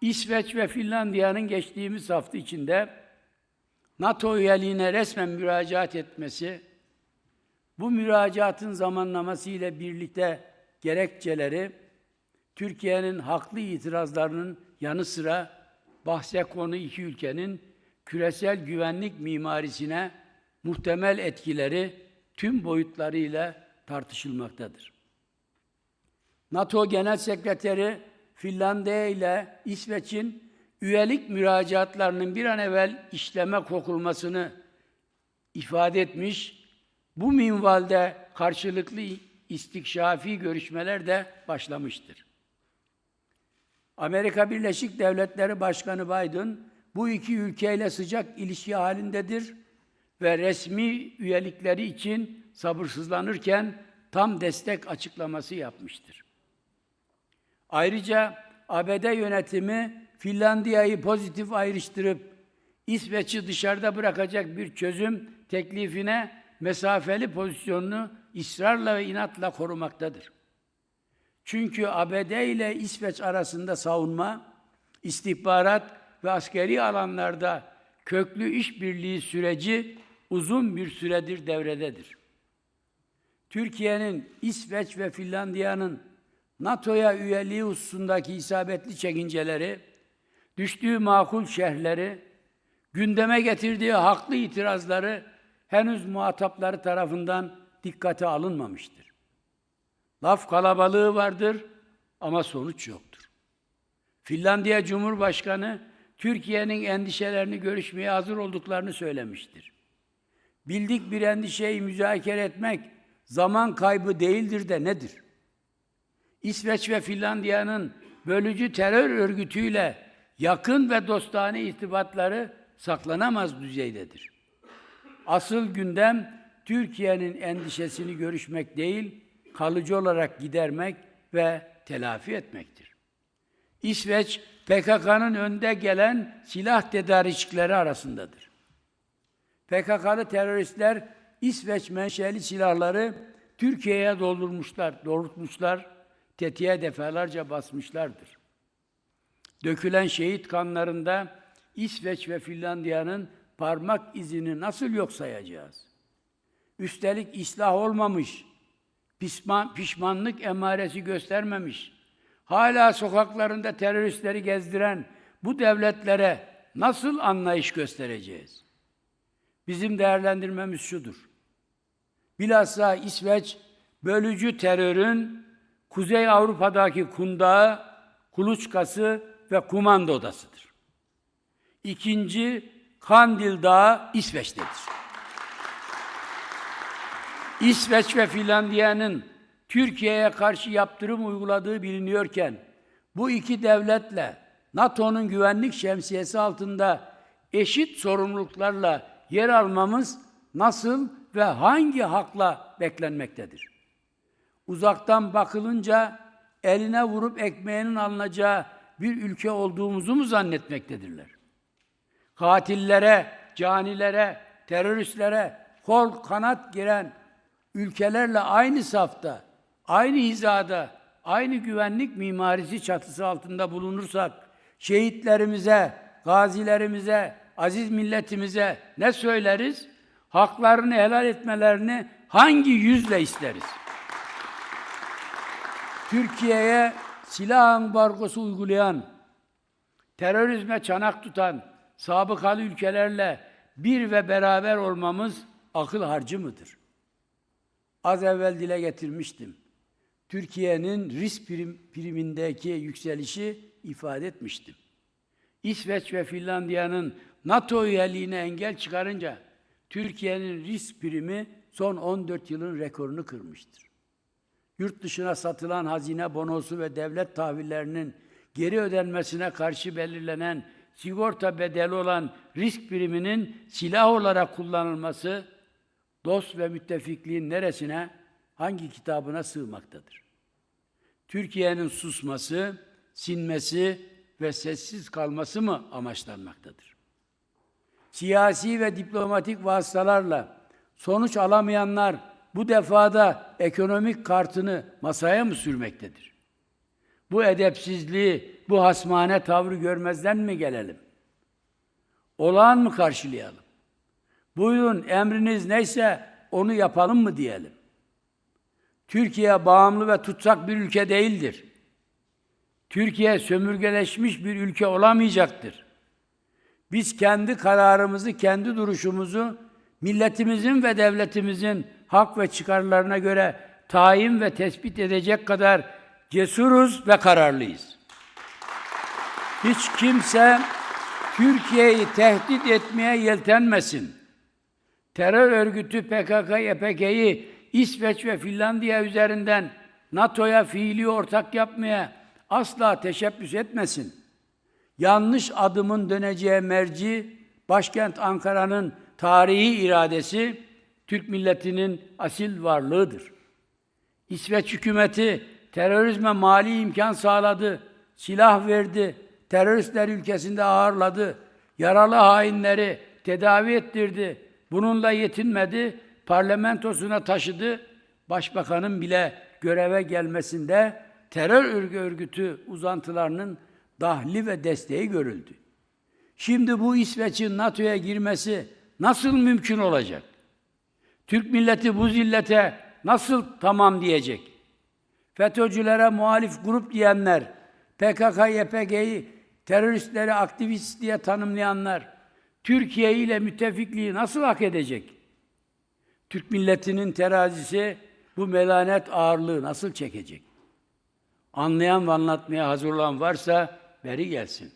İsveç ve Finlandiya'nın geçtiğimiz hafta içinde NATO üyeliğine resmen müracaat etmesi, bu müracaatın zamanlaması ile birlikte gerekçeleri, Türkiye'nin haklı itirazlarının yanı sıra bahse konu iki ülkenin küresel güvenlik mimarisine muhtemel etkileri tüm boyutlarıyla tartışılmaktadır. NATO Genel Sekreteri Finlandiya ile İsveç'in üyelik müracaatlarının bir an evvel işleme kokulmasını ifade etmiş, bu minvalde karşılıklı istikşafi görüşmeler de başlamıştır. Amerika Birleşik Devletleri Başkanı Biden bu iki ülkeyle sıcak ilişki halindedir ve resmi üyelikleri için sabırsızlanırken tam destek açıklaması yapmıştır. Ayrıca ABD yönetimi Finlandiya'yı pozitif ayrıştırıp İsveç'i dışarıda bırakacak bir çözüm teklifine mesafeli pozisyonunu ısrarla ve inatla korumaktadır. Çünkü ABD ile İsveç arasında savunma, istihbarat ve askeri alanlarda köklü işbirliği süreci uzun bir süredir devrededir. Türkiye'nin, İsveç ve Finlandiya'nın NATO'ya üyeliği hususundaki isabetli çekinceleri, düştüğü makul şerhleri, gündeme getirdiği haklı itirazları henüz muhatapları tarafından dikkate alınmamıştır. Laf kalabalığı vardır ama sonuç yoktur. Finlandiya Cumhurbaşkanı Türkiye'nin endişelerini görüşmeye hazır olduklarını söylemiştir. Bildik bir endişeyi müzakere etmek zaman kaybı değildir de nedir? İsveç ve Finlandiya'nın bölücü terör örgütüyle yakın ve dostane irtibatları saklanamaz düzeydedir. Asıl gündem Türkiye'nin endişesini görüşmek değil, kalıcı olarak gidermek ve telafi etmektir. İsveç, PKK'nın önde gelen silah tedarikçileri arasındadır. PKK'lı teröristler İsveç menşeli silahları Türkiye'ye doldurmuşlar, doğrultmuşlar, tetiğe defalarca basmışlardır. Dökülen şehit kanlarında İsveç ve Finlandiya'nın parmak izini nasıl yok sayacağız? Üstelik islah olmamış, pişman, pişmanlık emaresi göstermemiş, hala sokaklarında teröristleri gezdiren bu devletlere nasıl anlayış göstereceğiz? Bizim değerlendirmemiz şudur. Bilhassa İsveç, bölücü terörün Kuzey Avrupa'daki kundağı, kuluçkası ve kumanda odasıdır. İkinci, Kandil Dağı İsveç'tedir. İsveç ve Finlandiya'nın Türkiye'ye karşı yaptırım uyguladığı biliniyorken, bu iki devletle NATO'nun güvenlik şemsiyesi altında eşit sorumluluklarla yer almamız nasıl ve hangi hakla beklenmektedir? Uzaktan bakılınca eline vurup ekmeğinin alınacağı bir ülke olduğumuzu mu zannetmektedirler? Katillere, canilere, teröristlere kol kanat giren ülkelerle aynı safta, aynı hizada, aynı güvenlik mimarisi çatısı altında bulunursak, şehitlerimize, gazilerimize, aziz milletimize ne söyleriz? Haklarını helal etmelerini hangi yüzle isteriz? Türkiye'ye silah ambargosu uygulayan, terörizme çanak tutan sabıkalı ülkelerle bir ve beraber olmamız akıl harcı mıdır? Az evvel dile getirmiştim. Türkiye'nin risk prim, primindeki yükselişi ifade etmiştim. İsveç ve Finlandiya'nın NATO üyeliğine engel çıkarınca Türkiye'nin risk primi son 14 yılın rekorunu kırmıştır. Yurt dışına satılan hazine bonosu ve devlet tahvillerinin geri ödenmesine karşı belirlenen sigorta bedeli olan risk priminin silah olarak kullanılması dost ve müttefikliğin neresine, hangi kitabına sığmaktadır? Türkiye'nin susması, sinmesi ve sessiz kalması mı amaçlanmaktadır? Siyasi ve diplomatik vasıtalarla sonuç alamayanlar bu defada ekonomik kartını masaya mı sürmektedir? Bu edepsizliği, bu hasmane tavrı görmezden mi gelelim? Olağan mı karşılayalım? Buyurun emriniz neyse onu yapalım mı diyelim? Türkiye bağımlı ve tutsak bir ülke değildir. Türkiye sömürgeleşmiş bir ülke olamayacaktır. Biz kendi kararımızı, kendi duruşumuzu milletimizin ve devletimizin hak ve çıkarlarına göre tayin ve tespit edecek kadar cesuruz ve kararlıyız. Hiç kimse Türkiye'yi tehdit etmeye yeltenmesin. Terör örgütü PKK, YPG'yi İsveç ve Finlandiya üzerinden NATO'ya fiili ortak yapmaya asla teşebbüs etmesin. Yanlış adımın döneceği merci, başkent Ankara'nın tarihi iradesi, Türk milletinin asil varlığıdır. İsveç hükümeti terörizme mali imkan sağladı, silah verdi, teröristler ülkesinde ağırladı, yaralı hainleri tedavi ettirdi. Bununla yetinmedi, parlamentosuna taşıdı. Başbakanın bile göreve gelmesinde terör örgü- örgütü uzantılarının dahli ve desteği görüldü. Şimdi bu İsveç'in NATO'ya girmesi nasıl mümkün olacak? Türk milleti bu zillete nasıl tamam diyecek? FETÖ'cülere muhalif grup diyenler, PKK, YPG'yi teröristleri aktivist diye tanımlayanlar, Türkiye ile müttefikliği nasıl hak edecek? Türk milletinin terazisi bu melanet ağırlığı nasıl çekecek? Anlayan ve anlatmaya hazır olan varsa beri gelsin.